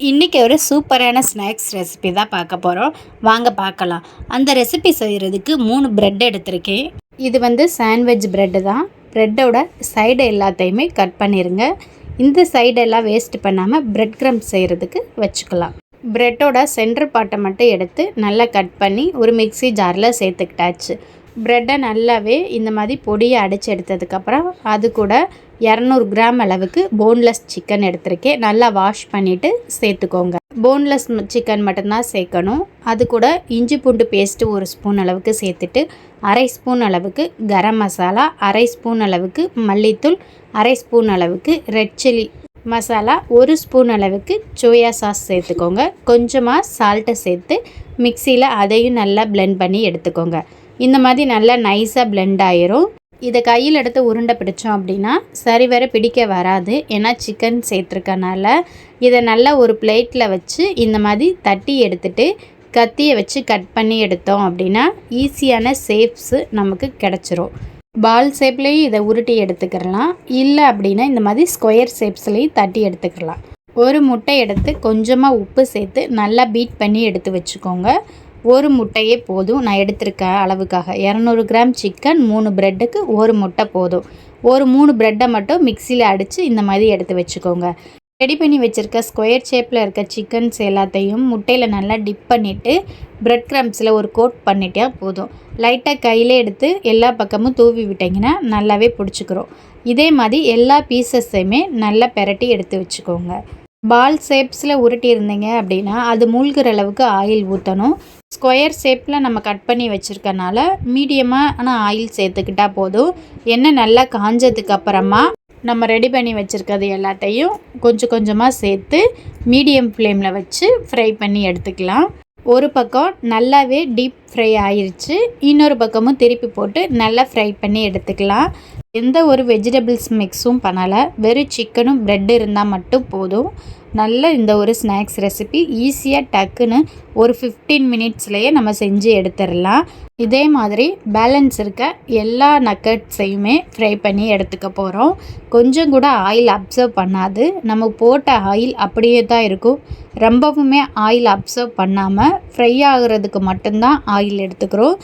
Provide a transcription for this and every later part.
இன்றைக்கி ஒரு சூப்பரான ஸ்நாக்ஸ் ரெசிபி தான் பார்க்க போகிறோம் வாங்க பார்க்கலாம். அந்த ரெசிபி செய்கிறதுக்கு மூணு ப்ரெட் எடுத்திருக்கேன். இது வந்து சாண்ட்விச் ப்ரெட்டு தான். ப்ரெட்டோட சைடு எல்லாத்தையுமே கட் பண்ணிடுங்க இந்த சைடெல்லாம் வேஸ்ட் பண்ணாமல் ப்ரெட் க்ரம் செய்கிறதுக்கு வச்சுக்கலாம். ப்ரெட்டோட சென்டர் பாட்டை மட்டும் எடுத்து நல்லா கட் பண்ணி ஒரு மிக்சி ஜாரில் சேர்த்துக்கிட்டாச்சு. ப்ரெட்டை நல்லாவே இந்த மாதிரி பொடியை அடித்து எடுத்ததுக்கப்புறம் அது கூட இரநூறு கிராம் அளவுக்கு போன்லெஸ் சிக்கன் எடுத்திருக்கேன். நல்லா வாஷ் பண்ணிவிட்டு சேர்த்துக்கோங்க. போன்லெஸ் சிக்கன் மட்டும்தான் சேர்க்கணும். அது கூட இஞ்சி பூண்டு பேஸ்ட்டு ஒரு ஸ்பூன் அளவுக்கு சேர்த்துட்டு அரை ஸ்பூன் அளவுக்கு கரம் மசாலா அரை ஸ்பூன் அளவுக்கு மல்லித்தூள் அரை ஸ்பூன் அளவுக்கு ரெட் சில்லி மசாலா ஒரு ஸ்பூன் அளவுக்கு சோயா சாஸ் சேர்த்துக்கோங்க. கொஞ்சமாக சால்ட்டை சேர்த்து மிக்சியில் அதையும் நல்லா பிளெண்ட் பண்ணி எடுத்துக்கோங்க. இந்த மாதிரி நல்லா நைஸாக பிளெண்ட் ஆயிரும். இதை கையில் எடுத்து உருண்டை பிடிச்சோம் அப்படின்னா சரிவர பிடிக்க வராது. ஏன்னா சிக்கன் சேர்த்துருக்கனால இதை நல்லா ஒரு பிளேட்டில் வச்சு இந்த மாதிரி தட்டி எடுத்துட்டு கத்தியை வச்சு கட் பண்ணி எடுத்தோம் அப்படின்னா ஈஸியான ஷேப்ஸு நமக்கு கிடச்சிரும். பால் ஷேப்லேயும் இதை உருட்டி எடுத்துக்கிறலாம் இல்லை அப்படின்னா இந்த மாதிரி ஸ்கொயர் ஷேப்ஸ்லேயும் தட்டி எடுத்துக்கலாம். ஒரு முட்டை எடுத்து கொஞ்சமாக உப்பு சேர்த்து நல்லா பீட் பண்ணி எடுத்து வச்சுக்கோங்க. ஒரு முட்டையே போதும். நான் எடுத்திருக்க அளவுக்காக. இரநூறு கிராம் சிக்கன் மூணு ப்ரெட்டுக்கு ஒரு முட்டை போதும். ஒரு மூணு ப்ரெட்டை மட்டும் மிக்சியில் அடித்து இந்த மாதிரி எடுத்து வச்சுக்கோங்க. ரெடி பண்ணி வச்சுருக்க ஸ்கொயர் ஷேப்பில் இருக்க சிக்கன்ஸ் எல்லாத்தையும் முட்டையில் நல்லா டிப் பண்ணிவிட்டு ப்ரெட் க்ரம்ஸில் ஒரு கோட் பண்ணிட்டே போதும். லைட்டாக கையில் எடுத்து எல்லா பக்கமும் தூவி விட்டிங்கன்னா நல்லாவே பிடிச்சிக்கிறோம் இதே மாதிரி எல்லா பீசஸையுமே நல்லா பெரட்டி எடுத்து வச்சுக்கோங்க. பால் ஷேப்ஸில் உருட்டியிருந்தீங்க அப்படின்னா அது மூழ்கிற அளவுக்கு ஆயில் ஊற்றணும் ஸ்கொயர் ஷேப்பில் நம்ம கட் பண்ணி வச்சுருக்கனால மீடியமாக ஆயில் சேர்த்துக்கிட்டால் போதும். எண்ணெய் நல்லா காஞ்சதுக்கு அப்புறமா நம்ம ரெடி பண்ணி வச்சுருக்கிறது எல்லாத்தையும் கொஞ்சம் கொஞ்சமாக சேர்த்து மீடியம் ஃப்ளேமில் வச்சு ஃப்ரை பண்ணி எடுத்துக்கலாம். ஒரு பக்கம் நல்லாவே டீப் ஃப்ரை ஆயிடுச்சு இன்னொரு பக்கமும் திருப்பி போட்டு நல்லா ஃப்ரை பண்ணி எடுத்துக்கலாம். எந்த ஒரு வெஜிடபிள்ஸ் மிக்ஸும் பண்ணலை. வெறும் சிக்கனும் ப்ரெட் இருந்தால் மட்டும் போதும். நல்ல இந்த ஒரு ஸ்நாக்ஸ் ரெசிபி ஈஸியாக டக்குன்னு ஒரு ஃபிஃப்டீன் மினிட்ஸ்லேயே நம்ம செஞ்சு எடுத்துடலாம். இதே மாதிரி பேலன்ஸ் இருக்க எல்லா நக்கட்ஸையுமே ஃப்ரை பண்ணி எடுத்துக்க போகிறோம் கொஞ்சம் கூட ஆயில் அப்சர்வ் பண்ணாது. நம்ம போட்ட ஆயில் அப்படியே தான் இருக்கும். ரொம்பவுமே ஆயில் அப்சர்வ் பண்ணாமல் ஃப்ரை ஆகிறதுக்கு மட்டும்தான் ஆயில் எடுத்துக்கிறோம்.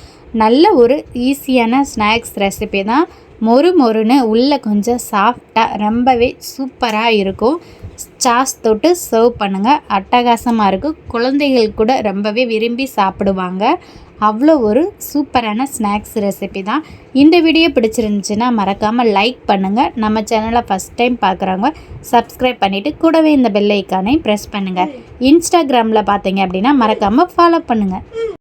நல்ல ஒரு ஈஸியான ஸ்நாக்ஸ் ரெசிபி தான். மொறு மொறுன்னு உள்ளே கொஞ்சம் சாஃப்டாக ரொம்பவே சூப்பராக இருக்கும். சாஸ் தொட்டு சர்வ் பண்ணுங்கள் அட்டகாசமாக இருக்கும் குழந்தைகள் கூட ரொம்பவே விரும்பி சாப்பிடுவாங்க. அவ்வளோ ஒரு சூப்பரான ஸ்நாக்ஸ் ரெசிபி தான். இந்த வீடியோ பிடிச்சிருந்துச்சுன்னா மறக்காமல் லைக் பண்ணுங்கள் நம்ம சேனலை ஃபஸ்ட் டைம் பார்க்குறவங்க சப்ஸ்கிரைப் பண்ணிவிட்டு கூடவே இந்த பெல் ஐக்கானையும் ப்ரெஸ் பண்ணுங்கள் இன்ஸ்டாகிராமில் பார்த்தீங்க அப்படின்னா மறக்காமல் ஃபாலோ பண்ணுங்கள்